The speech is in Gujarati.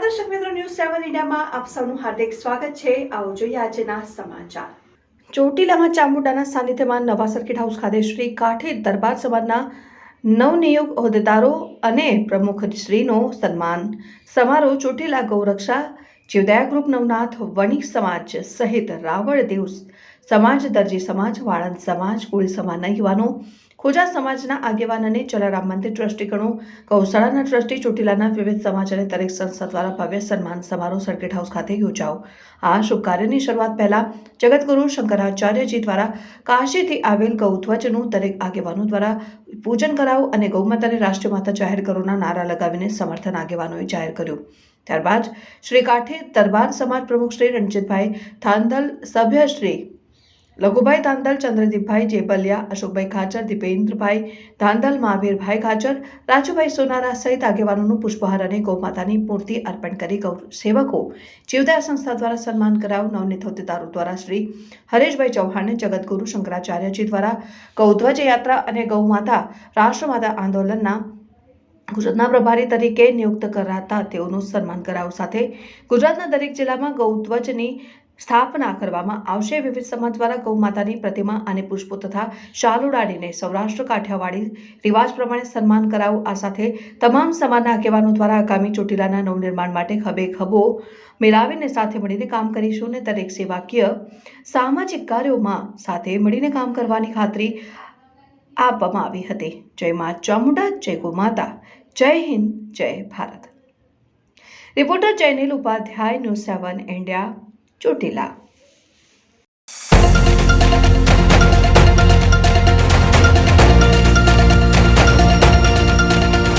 દર્શક મિત્રો ન્યૂઝ સેવન ઇન્ડિયામાં આપ સૌનું હાર્દિક સ્વાગત છે. આવો જોઈએ આજના સમાચાર. ચોટીલામાં ચામુંડાના સાનિધ્યમાં નવા સર્કિટ હાઉસ ખાતે શ્રી કાઠે દરબાર સમાજના નવનિયુક્ત હોદ્દેદારો અને પ્રમુખશ્રીનો સન્માન. સમારોહ ચોટીલા ગૌરક્ષા, જીવદયા ગ્રુપ, નવનાથ, વણિક સમાજ સહિત રાવળ દેવ સમાજ, દરજી સમાજ, વાળંદ સમાજ કોળી સમાજના યુવાનો ખોજા સમાજના આગેવાન અને જલારામ મંદિર ટ્રસ્ટીગણો ગૌશાળાના ટ્રસ્ટી ચોટીલાના વિવિધ સમાજ અને દરેક સંસ્થા દ્વારા ભવ્ય સન્માન સમારોહ સર્કિટ હાઉસ ખાતે યોજાઓ આ શુભ કાર્યની શરૂઆત પહેલા જગતગુરુ શંકરાચાર્યજી દ્વારા કાશીથી આવેલ ગૌધ્વજનું દરેક આગેવાનો દ્વારા પૂજન કરાવો અને ગૌમાતાને રાષ્ટ્રીય માતા જાહેર કરોના નારા લગાવીને સમર્થન આગેવાનોએ જાહેર કર્યું. ત્યારબાદ શ્રી કાઠી દરબાર સમાજ પ્રમુખ શ્રી રણજીતભાઈ થાંદલ, સભ્ય શ્રી લઘુભાઈ ધાંધલ, ચંદ્રદીપભાઈ જેબલિયા, અશોકભાઈ ખાચર, દીપેન્દ્રભાઈ ધાંધલ, મહાવીરભાઈ ખાચર, રાજુભાઈ સોનારા સહિત આગેવાનોનું પુષ્પહાર અને ગૌમાતાની મૂર્તિ અર્પણ કરી ગૌ સેવકો. જીવદયા સંસ્થા દ્વારા સન્માન કરાવ નવનીત દ્વારા શ્રી હરેશભાઈ ચૌહાણને જગતગુરુ શંકરાચાર્યજી દ્વારા ગૌધ્વજ યાત્રા અને ગૌમાતા રાષ્ટ્રમાતા આંદોલનના ગુજરાતના પ્રભારી તરીકે નિયુક્ત કરાતા તેઓનું સન્માન કરાવ સાથે ગુજરાતના દરેક જિલ્લામાં ગૌધ્વજની સ્થાપના કરવામાં આવશે. વિવિધ સમાજ દ્વારા ગૌ માતાની પ્રતિમા અને પુષ્પો તથા શાલ ઉડાડીને સૌરાષ્ટ્ર કાઠિયાવાડી રિવાજ પ્રમાણે સન્માન કરાવું. આ સાથે તમામ સમાજના આગેવાનો દ્વારા આગામી ચોટીલાના નવનિર્માણ માટે ખભે ખભો મેળાવીને સાથે મળીને કામ કરીશું અને દરેક સેવાકીય સામાજિક કાર્યોમાં સાથે મળીને કામ કરવાની ખાતરી આપવામાં આવી હતી. જય મા ચામુંડા, જય ગો માતા Jai Hind, Jai Bharat. Reporter Jaynil Upadhyay, news seven, India. Chotila